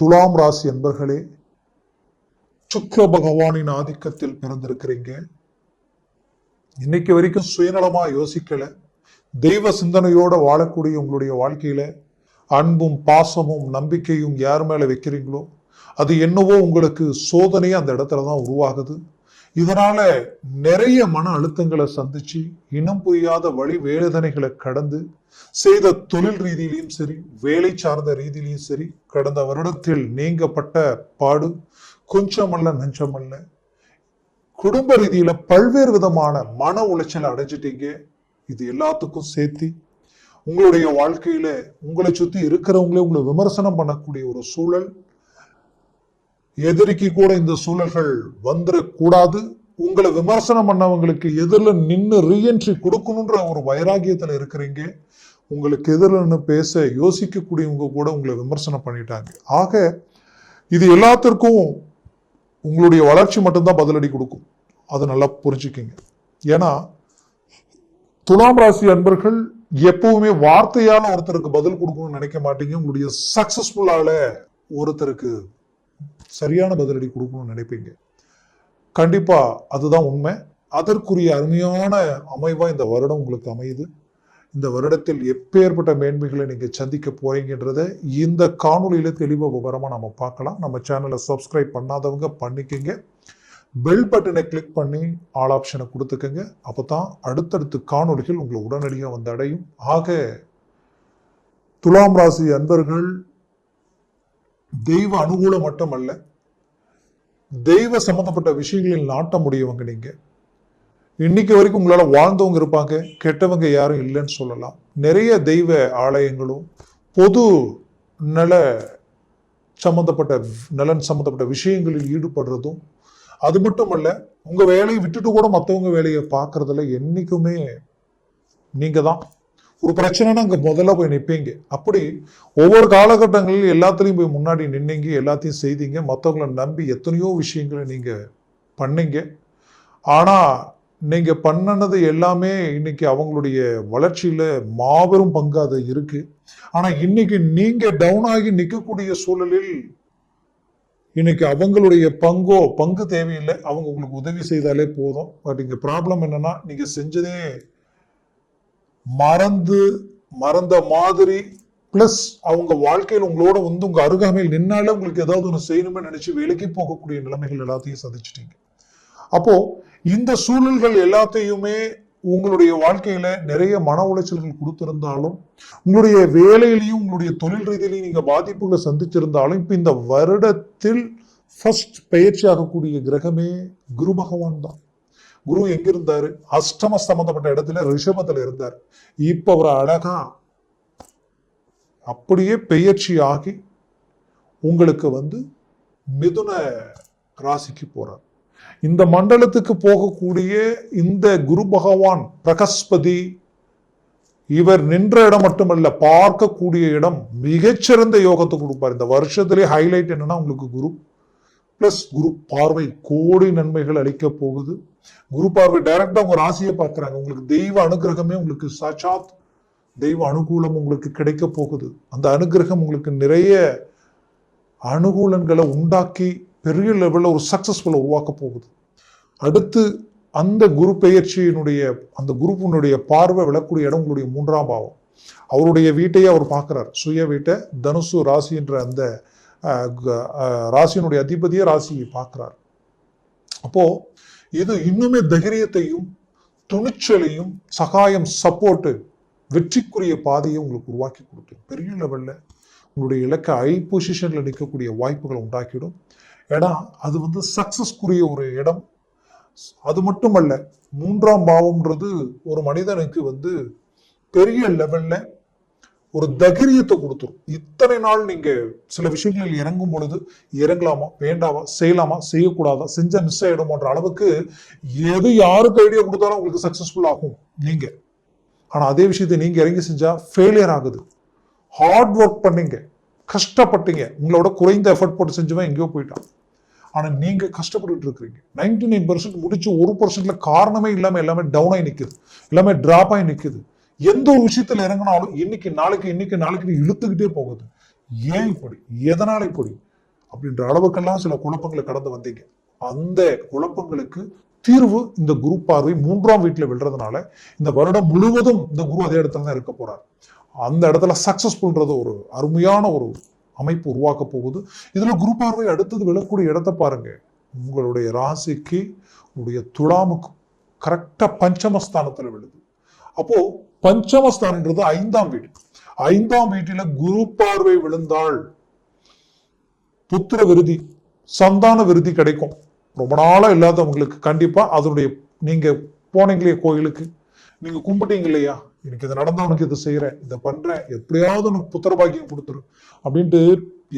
துலாம் ராசி என்பர்களே சுக்ர பகவானின் ஆதிக்கத்தில் பிறந்திருக்கிறீங்க. இன்னைக்கு வரைக்கும் சுயநலமா யோசிக்கல. தெய்வ சிந்தனையோட வாழக்கூடிய உங்களுடைய வாழ்க்கையில அன்பும் பாசமும் நம்பிக்கையும் யார் மேல வைக்கிறீங்களோ அது என்னவோ உங்களுக்கு சோதனையே அந்த இடத்துல தான் உருவாகுது. இதனால நிறைய மன அழுத்தங்களை சந்திச்சு இனம் புரியாத வழி வேதனைகளை கடந்து செய்த தொழில் ரீதியிலையும் சரி வேலை சார்ந்த ரீதியிலையும் சரி கடந்த வருடத்தில் நீங்கப்பட்ட பாடு கொஞ்சமல்ல நெஞ்சமல்ல. குடும்ப ரீதியில பல்வேறு விதமான மன உளைச்சலை அடைஞ்சிட்டீங்க. இது எல்லாத்துக்கும் சேர்த்து உங்களுடைய வாழ்க்கையில உங்களை சுத்தி இருக்கிறவங்களே உங்களை விமர்சனம் பண்ணக்கூடிய ஒரு சூழல் எதிரிக்கு கூட இந்த சூழல்கள் வந்துடக்கூடாது உங்களை விமர்சனம் பண்ணவங்களுக்கு எதிரில் நின்று ரீஎன்ட்ரி கொடுக்கணுன்ற ஒரு வைராகியத்தில் இருக்கிறீங்க. உங்களுக்கு எதிரில் நின்று பேச யோசிக்கக்கூடியவங்க கூட உங்களை விமர்சனம் பண்ணிட்டாங்க. ஆக இது எல்லாத்திற்கும் உங்களுடைய வளர்ச்சி மட்டும்தான் பதிலடி கொடுக்கும். அதை நல்லா புரிஞ்சுக்கிங்க. ஏன்னா துலாம் ராசி அன்பர்கள் எப்பவுமே வார்த்தையால் ஒருத்தருக்கு பதில் கொடுக்கணும்னு நினைக்க மாட்டீங்க. உங்களுடைய சக்சஸ்ஃபுல்லால ஒருத்தருக்கு சரியான பதிலடி கொடுக்கணும்னு நினைப்பீங்க. கண்டிப்பாக அதுதான் உண்மை. அதற்குரிய அருமையான அமைவாக இந்த வருடம் உங்களுக்கு அமையுது. இந்த வருடத்தில் எப்பேற்பட்ட மேன்மைகளை நீங்கள் சந்திக்க போகிறீங்கன்றதை இந்த காணொளியில தெளிவாக விவரமாக நம்ம பார்க்கலாம். நம்ம சேனலை சப்ஸ்கிரைப் பண்ணாதவங்க பண்ணிக்கோங்க. பெல் பட்டனை கிளிக் பண்ணி ஆல் ஆப்ஷனை கொடுத்துக்கோங்க. அப்போ தான் அடுத்தடுத்து காணொளிகள் உங்களை உடனடியாக வந்து அடையும். ஆக துலாம் ராசி அன்பர்கள் தெய்வ அனுகூலம் மட்டுமல்ல தெய்வ சம்பந்தப்பட்ட விஷயங்களில் நாட்டம் உடையவங்க நீங்கள் இன்னைக்கு வரைக்கும் உங்களால் வாழ்ந்தவங்க இருப்பாங்க கெட்டவங்க யாரும் இல்லைன்னு சொல்லலாம். நிறைய தெய்வ ஆலயங்களும் பொது நல சம்பந்தப்பட்ட நலன் சம்பந்தப்பட்ட விஷயங்களில் ஈடுபடுறதும் அது மட்டுமல்ல உங்கள் வேலையை விட்டுட்டு கூட மற்றவங்க வேலையை பார்க்கறதுல என்றைக்குமே நீங்கள் தான் ஒரு பிரச்சனைனா அங்கே முதல்ல போய் நிற்பீங்க அப்படி ஒவ்வொரு காலகட்டங்களில் எல்லாத்துலேயும் போய் முன்னாடி நின்னீங்க எல்லாத்தையும் செய்தீங்க. மற்றவங்கள நம்பி எத்தனையோ விஷயங்களை நீங்கள் பண்ணீங்க. ஆனால் நீங்கள் பண்ணினது எல்லாமே இன்னைக்கு அவங்களுடைய வளர்ச்சியில் மாபெரும் பங்கு அது இருக்குது ஆனால் இன்னைக்கு நீங்கள் டவுன் ஆகி நிற்கக்கூடிய சூழலில் இன்னைக்கு அவங்களுடைய பங்கோ பங்கு தேவையில்லை. அவங்க உங்களுக்கு உதவி செய்தாலே போதும். பட் இங்கே ப்ராப்ளம் என்னென்னா நீங்கள் செஞ்சதே மறந்து மறந்த மாதிரி பிளஸ் அவங்க வாழ்க்கையில் உங்களோட வந்து உங்க அருகாமையில் நின்னாலே உங்களுக்கு ஏதாவது ஒன்று செய்யணும்னு நினைச்சு வேலைக்கு போகக்கூடிய நிலைமைகள் எல்லாத்தையும் சந்திச்சிட்டீங்க. அப்போ இந்த சூழல்கள் எல்லாத்தையுமே உங்களுடைய வாழ்க்கையில நிறைய மன உளைச்சல்கள் கொடுத்திருந்தாலும் உங்களுடைய வேலையிலையும் உங்களுடைய தொழில் ரீதியிலையும் நீங்க பாதிப்புகளை சந்திச்சிருந்தாலும் இப்ப இந்த வருடத்தில் ஃபர்ஸ்ட் பயிற்சி ஆகக்கூடிய கிரகமே குரு பகவான் தான். குரு எங்க இருந்தாரு அஷ்டம சம்பந்தப்பட்ட இடத்துல ரிஷபத்துல இருந்தார். இப்ப ஒரு அழகா அப்படியே பெயர்ச்சி ஆகி உங்களுக்கு வந்து மிதுன ராசிக்கு போறார். இந்த மண்டலத்துக்கு போகக்கூடிய இந்த குரு பகவான் பிரகஸ்பதி இவர் நின்ற இடம் மட்டுமல்ல பார்க்கக்கூடிய இடம் மிகச்சிறந்த யோகத்தை கொடுப்பார். இந்த வருஷத்திலே ஹைலைட் என்னன்னா உங்களுக்கு குரு. பிளஸ் குரு பார்வை கோடி நன்மைகள் அளிக்க போகுது. குரு பார்வை டைரக்டா உங்க ராசியை பார்க்கிறாங்க. உங்களுக்கு தெய்வ அனுகிரகமே உங்களுக்கு சாட்சாத் தெய்வ அனுகூலம் உங்களுக்கு கிடைக்க போகுது. அந்த அனுகிரகம் உங்களுக்கு நிறைய அனுகூலங்களை உண்டாக்கி பெரிய லெவலில் ஒரு சக்சஸ்ஃபுல்லை உருவாக்க போகுது. அடுத்து அந்த குரு பெயர்ச்சியினுடைய அந்த குருப்பினுடைய பார்வை விளக்கூடிய இடம் உங்களுடைய மூன்றாம் பாவம். அவருடைய வீட்டையே அவர் பார்க்குறார். சுய வீட்டை தனுசு ராசி என்ற அந்த ராசியினுடைய அதிபதியே ராசியை பார்க்குறார். அப்போது இது இன்னுமே தைரியத்தையும் துணிச்சலையும் சகாயம் சப்போர்ட்டு வெற்றிக்குரிய பாதையை உங்களுக்கு உருவாக்கி கொடுத்துரும். பெரிய லெவலில் உங்களுடைய இலக்கை ஐ பொசிஷனில் நிற்கக்கூடிய வாய்ப்புகளை உண்டாக்கிடும். ஏன்னா அது வந்து சக்ஸஸ்க்குரிய ஒரு இடம். அது மட்டுமல்ல மூன்றாம் பாவம்ன்றது ஒரு மனிதனுக்கு வந்து பெரிய லெவலில் ஒரு தைரியத்தை கொடுத்துரும். இத்தனை நாள் நீங்க சில விஷயங்களில் இறங்கும் பொழுது இறங்கலாமா வேண்டாமா செய்யலாமா செய்யக்கூடாதா செஞ்சா மிஸ் ஆயிடுமோன்ற அளவுக்கு எது யாருக்கு ஐடியா கொடுத்தாலும் உங்களுக்கு சக்சஸ்ஃபுல் ஆகும் நீங்க. ஆனா அதே விஷயத்தை நீங்க இறங்கி செஞ்சா ஃபெயிலியர் ஆகுது. ஹார்ட் ஒர்க் பண்ணீங்க கஷ்டப்பட்டீங்க உங்களோட குறைந்த எஃபர்ட் போட்டு செஞ்சவன் எங்கேயோ போயிட்டான். ஆனால் நீங்கள் கஷ்டப்பட்டுட்டு இருக்கிறீங்க. நைன்டி நைன் பர்சன்ட் முடிச்சு ஒரு பர்சன்ட்ல காரணமே இல்லாமல் எல்லாமே டவுனாகி நிற்குது எல்லாமே ட்ராப் ஆகி நிற்குது எந்த ஒரு விஷயத்துல இறங்கினாலும் இன்னைக்கு நாளைக்கு இன்னைக்கு நாளைக்கு இழுத்துக்கிட்டே போகுது. ஏன் இப்படி? எதனால இப்படி? அப்படின்ற அளவுக்கெல்லாம் சில குழப்பங்களை கடந்து வந்தீங்க. அந்த குழப்பங்களுக்கு தீர்வு இந்த குரு பார்வை மூன்றாம் வீட்டில் விழுறதுனால இந்த வருடம் முழுவதும் இந்த குரு அதே இடத்துல தான் இருக்க போறார். அந்த இடத்துல சக்சஸ்ஃபுல்ன்றது ஒரு அருமையான ஒரு அமைப்பு உருவாக்க போகுது. இதுல குரு பார்வை அடுத்தது விழக்கூடிய இடத்தை பாருங்க. உங்களுடைய ராசிக்கு உங்களுடைய துலாமுக்கு கரெக்டா பஞ்சமஸ்தானத்துல விழுது. அப்போ பஞ்சமஸ்தானன்றது ஐந்தாம் வீடு. ஐந்தாம் வீட்டில குரு பார்வை விழுந்தால் புத்திர விருதி சந்தான விருதி கிடைக்கும். ரொம்ப நாளாக இல்லாதவங்களுக்கு கண்டிப்பா அதனுடைய நீங்க போனீங்களே கோயிலுக்கு நீங்க கும்பிட்டீங்க இல்லையா? எனக்கு இது நடந்தவனுக்கு இதை செய்யறேன் இதை பண்றேன் எப்படியாவது உனக்கு புத்திர பாக்கியம் கொடுத்துரு அப்படின்ட்டு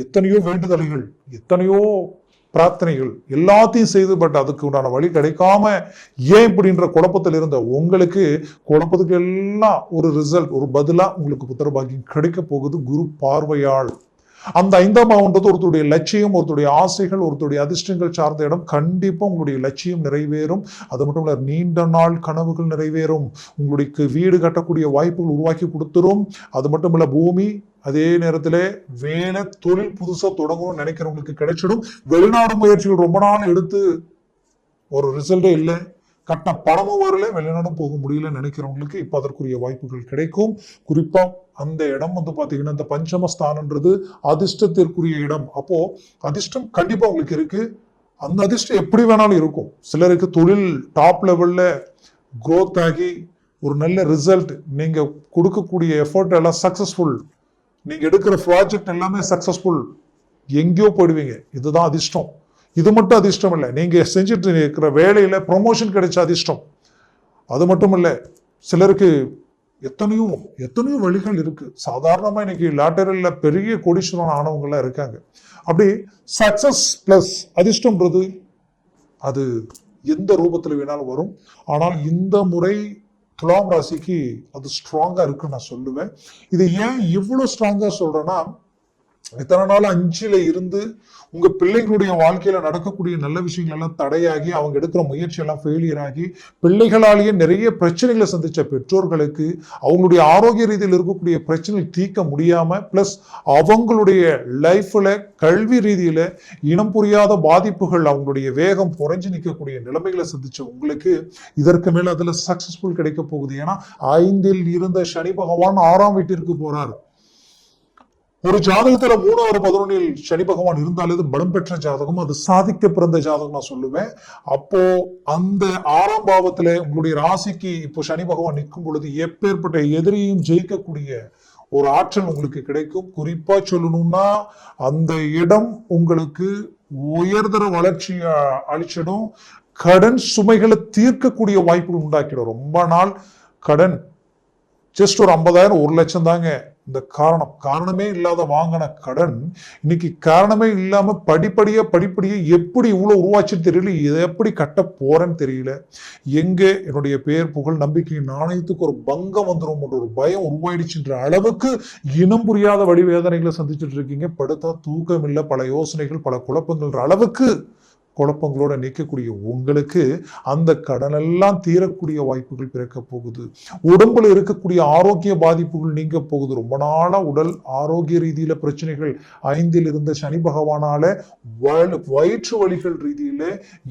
எத்தனையோ வேண்டுதல்கள் எத்தனையோ பிரார்த்தனைகள் எல்லாத்தையும் செய்து பட் அதுக்கு உண்டான வழி கிடைக்காம ஏன் இப்படின்ற குழப்பத்தில் இருந்த உங்களுக்கு குழப்பத்துக்கு எல்லாம் ஒரு ரிசல்ட் ஒரு பதிலாக உங்களுக்கு புத்திரபாக்கியம் கிடைக்க போகுது குரு பார்வையாள் அந்த ஐந்தாம் பாவம்ன்றது ஒருத்தருடைய லட்சியம் ஒருத்தருடைய ஆசைகள் ஒருத்தருடைய அதிர்ஷ்டங்கள் சார்ந்த இடம். கண்டிப்பாக உங்களுடைய லட்சியம் நிறைவேறும். அது மட்டும் இல்லை நீண்ட நாள் கனவுகள் நிறைவேறும். உங்களுக்கு வீடு கட்டக்கூடிய வாய்ப்புகள் உருவாக்கி கொடுத்துரும். அது மட்டும் இல்லை பூமி அதே நேரத்தில் வேலை தொழில் புதுசாக தொடங்கணும்னு நினைக்கிறவங்களுக்கு கிடைச்சிடும். வெளிநாடு முயற்சிகள் ரொம்ப நாள் எடுத்து ஒரு ரிசல்ட்டே இல்லை. கட்ட பணமும் வரல. வெளிநாடும் போக முடியல நினைக்கிறவங்களுக்கு இப்போ அதற்குரிய வாய்ப்புகள் கிடைக்கும். குறிப்பாக அந்த இடம் வந்து பார்த்தீங்கன்னா இந்த பஞ்சமஸ்தானன்றது அதிர்ஷ்டத்திற்குரிய இடம். அப்போது அதிர்ஷ்டம் கண்டிப்பாக உங்களுக்கு இருக்குது அந்த அதிர்ஷ்டம் எப்படி வேணாலும் இருக்கும். சிலருக்கு தொழில் டாப் லெவலில் க்ரோத் ஆகி ஒரு நல்ல ரிசல்ட் நீங்கள் கொடுக்கக்கூடிய எஃபர்ட் எல்லாம் சக்ஸஸ்ஃபுல் நீங்கள் எடுக்கிற ப்ராஜெக்ட் எல்லாமே சக்ஸஸ்ஃபுல் எங்கேயோ போயிடுவீங்க. இதுதான் அதிர்ஷ்டம். இது மட்டும் அதிர்ஷ்டம் இல்லை. நீங்கள் செஞ்சுட்டு இருக்கிற வேலையில் ப்ரொமோஷன் கிடைச்ச அதிர்ஷ்டம். அது மட்டும் இல்லை. சிலருக்கு எத்தனையோ எத்தனையோ வழிகள் இருக்குது சாதாரணமாக இன்னைக்கு லாட்டரியில் பெரிய கோடீஸ்வரன் ஆனவங்களாம் இருக்காங்க. அப்படி சக்ஸஸ் ப்ளஸ் அதிர்ஷ்டம்ன்றது அது எந்த ரூபத்தில் வேணாலும் வரும். ஆனால் இந்த முறை துலாம் ராசிக்கு அது ஸ்ட்ராங்காக இருக்குன்னு நான் சொல்லுவேன். இது ஏன் இவ்வளோ ஸ்ட்ராங்காக சொல்கிறேன்னா இத்தனை நாள் அஞ்சுல இருந்து உங்க பிள்ளைகளுடைய வாழ்க்கையில நடக்கக்கூடிய நல்ல விஷயங்கள் எல்லாம் தடையாகி அவங்க எடுக்கிற முயற்சி எல்லாம் ஃபெயிலியர் ஆகி பிள்ளைகளாலேயே நிறைய பிரச்சனைகளை சந்திச்ச பெற்றோர்களுக்கு அவங்களுடைய ஆரோக்கிய ரீதியில் இருக்கக்கூடிய பிரச்சனை தீர்க்க முடியாம பிளஸ் அவங்களுடைய லைஃப்ல கல்வி ரீதியில இனம் புரியாத பாதிப்புகள் அவங்களுடைய வேகம் குறைஞ்சு நிற்கக்கூடிய நிலைமைகளை சந்திச்ச உங்களுக்கு இதற்கு மேல அதுல சக்சஸ்ஃபுல் கிடைக்க போகுது. ஏன்னா ஐந்தில் இருந்த சனி பகவான் ஆறாம் வீட்டிற்கு போறாரு. ஒரு ஜாதகத்துல மூணாவது பதினொன்னில் சனி பகவான் இருந்தாலே அது பலம் பெற்ற ஜாதகம் அது சாதிக்க பிறந்த ஜாதகம் நான் சொல்லுவேன். அப்போ அந்த ஆறாம் பாவத்துல உங்களுடைய ராசிக்கு இப்போ சனி பகவான் நிற்கும் பொழுது எப்பேற்பட்ட எதிரியும் ஜெயிக்கக்கூடிய ஒரு ஆற்றல் உங்களுக்கு கிடைக்கும். குறிப்பா சொல்லணும்னா அந்த இடம் உங்களுக்கு உயர்தர வளர்ச்சி அளிச்சிடும். கடன் சுமைகளை தீர்க்கக்கூடிய வாய்ப்புகள் உண்டாக்கிடும். ரொம்ப நாள் கடன் ஜஸ்ட் ஒரு ஐம்பதாயிரம் ஒரு லட்சம் தாங்க. இந்த காரணம். காரணமே இல்லாத வாங்கின கடன் இன்னைக்கு காரணமே இல்லாம படிப்படியா படிப்படியா எப்படி இவ்வளவு உருவாச்சுன்னு தெரியல. இதை எப்படி கட்ட போறேன்னு தெரியல. எங்க என்னுடைய பேர் புகழ் நம்பிக்கை நாணயத்துக்கு ஒரு பங்கம் வந்துடும் ஒரு பயம் உருவாயிடுச்சுன்ற அளவுக்கு இனம் புரியாத வழி வேதனைகளை சந்திச்சுட்டு இருக்கீங்க. படுத்தா தூக்கம் இல்லை பல யோசனைகள் பல குழப்பங்கள்ன்ற அளவுக்கு குழப்பங்களோட நிற்கக்கூடிய உங்களுக்கு அந்த கடனெல்லாம் தீரக்கூடிய வாய்ப்புகள் பிறக்க போகுது. உடம்புல இருக்கக்கூடிய ஆரோக்கிய பாதிப்புகள் நீங்க போகுது. ரொம்ப நாளா உடல் ஆரோக்கிய ரீதியில பிரச்சனைகள் ஐந்தில் இருந்த சனி பகவானால வயிற்று வலிகள் ரீதியில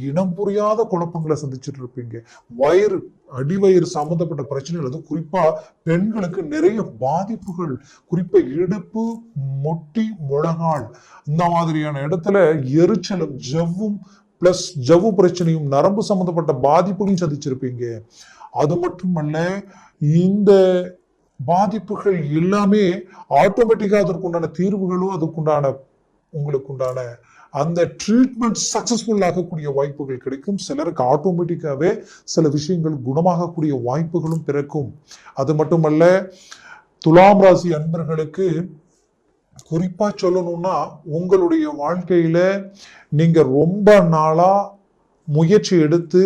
இனம் புரியாத குழப்பங்களை சந்திச்சுட்டு இருப்பீங்க. வயிறு அடிவயிறு சம்பந்தப்பட்ட பிரச்சனைகள் அது குறிப்பா பெண்களுக்கு நிறைய பாதிப்புகள். குறிப்பா இடுப்பு மொட்டி முழங்கால். இந்த மாதிரியான இடத்துல எரிச்சலும் ஜவ்வும் பிளஸ் ஜவ்வு பிரச்சனையும் நரம்பு சம்பந்தப்பட்ட பாதிப்புகளையும் சந்திச்சிருப்பீங்க. அது மட்டுமல்ல இந்த பாதிப்புகள் எல்லாமே ஆட்டோமேட்டிக்காக அதற்குண்டான தீர்வுகளும் அதுக்குண்டான உங்களுக்குண்டான அந்த ட்ரீட்மெண்ட் சக்சஸ்ஃபுல் ஆகக்கூடிய வாய்ப்புகள் கிடைக்கும். சிலருக்கு ஆட்டோமேட்டிக்காகவே சில விஷயங்கள் குணமாகக்கூடிய வாய்ப்புகளும் பிறக்கும். அது மட்டுமல்ல துலாம் ராசி அன்பர்களுக்கு குறிப்பாக சொல்லணும்னா உங்களுடைய வாழ்க்கையில் நீங்கள் ரொம்ப நாளாக முயற்சி எடுத்து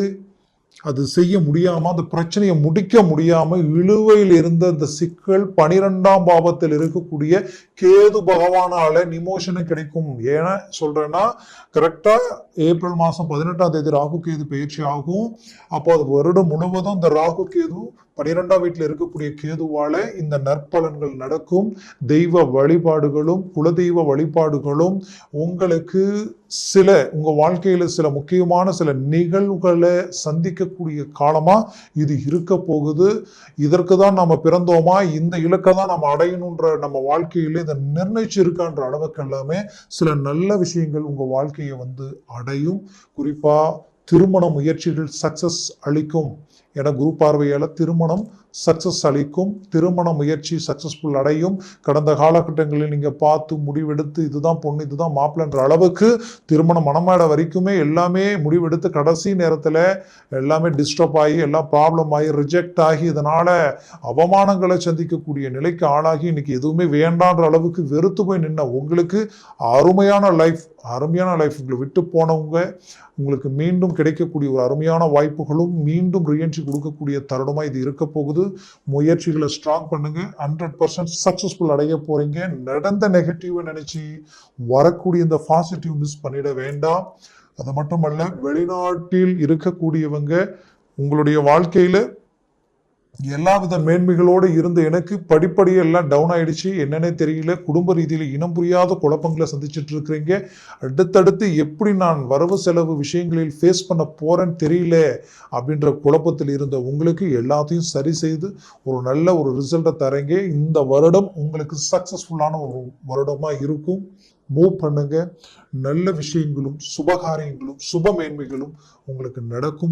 அது செய்ய முடியாமல் அந்த பிரச்சனையை முடிக்க முடியாமல் இழுவையில் இருந்த அந்த சிக்கல் பனிரெண்டாம் பாவத்தில் இருக்கக்கூடிய கேது பகவானால நிமோஷனும் கிடைக்கும். ஏன்னா சொல்கிறேன்னா கரெக்டாக ஏப்ரல் மாதம் பதினெட்டாம் தேதி ராகு கேது பயிற்சி ஆகும். அப்போ அது வருடம் முழுவதும் இந்த ராகு கேது பனிரெண்டாம் வீட்டில் இருக்கக்கூடிய கேதுவால இந்த நற்பலன்கள் நடக்கும். தெய்வ வழிபாடுகளும் குலதெய்வ வழிபாடுகளும் உங்களுக்கு சில உங்கள் வாழ்க்கையில் சில முக்கியமான சில நிகழ்வுகளை சந்திக்கக்கூடிய காலமாக இது இருக்க போகுது. இதற்கு தான் நம்ம பிறந்தோமா? இந்த இலக்கை தான் நம்ம அடையணுன்ற நம்ம வாழ்க்கையில் இதை நிர்ணயிச்சு இருக்கான்ற அளவுக்கு எல்லாமே சில நல்ல விஷயங்கள் உங்கள் வாழ்க்கையை வந்து அடையும். குறிப்பாக திருமண முயற்சிகள் சக்சஸ் அளிக்கும். என குரு பார்வையால் திருமணம் சக்சஸ் அளிக்கும் திருமண முயற்சி சக்சஸ்ஃபுல் அடையும். கடந்த காலகட்டங்களில் நீங்கள் பார்த்து முடிவெடுத்து இதுதான் பொண்ணு இதுதான் மாப்பிள்ளன்ற அளவுக்கு திருமணம் மனமாட வரைக்குமே எல்லாமே முடிவெடுத்து கடைசி நேரத்தில் எல்லாமே டிஸ்டர்ப் ஆகி எல்லாம் ப்ராப்ளம் ஆகி ரிஜெக்ட் ஆகி இதனால் அவமானங்களை சந்திக்கக்கூடிய நிலைக்கு ஆளாகி இன்னைக்கு எதுவுமே வேண்டான்ற அளவுக்கு வெறுத்து போய் நின்ன உங்களுக்கு அருமையான லைஃப் அருமையான லைஃப் உங்களை விட்டு போனவங்க உங்களுக்கு மீண்டும் கிடைக்கக்கூடிய ஒரு அருமையான வாய்ப்புகளும் மீண்டும் ரியன்ட்ரி கொடுக்கக்கூடிய தருணமாக இது இருக்க போகுது. முயற்சிகளை ஸ்ட்ராங் பண்ணுங்க. ஹண்ட்ரட் பர்சன்ட் சக்ஸஸ்ஃபுல் அடைய போறீங்க. நடந்த நெகட்டிவை நினைச்சு வரக்கூடிய இந்த பாசிட்டிவ் மிஸ் பண்ணிட வேண்டாம். அது மட்டுமல்ல வெளிநாட்டில் இருக்கக்கூடியவங்க உங்களுடைய வாழ்க்கையில எல்லாவித மேன்மைகளோடு இருந்த எனக்கு படிப்படியே எல்லாம் டவுன் ஆயிடுச்சு. என்னன்னே தெரியல. குடும்ப ரீதியில் இனம் புரியாத குழப்பங்களை சந்திச்சுட்டு இருக்கிறீங்க. அடுத்தடுத்து எப்படி நான் வரவு செலவு விஷயங்களில் ஃபேஸ் பண்ண போறேன்னு தெரியல அப்படின்ற குழப்பத்தில் இருந்த உங்களுக்கு எல்லாத்தையும் சரி செய்து ஒரு நல்ல ஒரு ரிசல்ட்டை தரீங்க. இந்த வருடம் உங்களுக்கு சக்சஸ்ஃபுல்லான ஒரு வருடமாக இருக்கும். மூவ் பண்ணுங்க. நல்ல விஷயங்களும் சுபகாரியங்களும் சுப மேன்மைகளும் உங்களுக்கு நடக்கும்.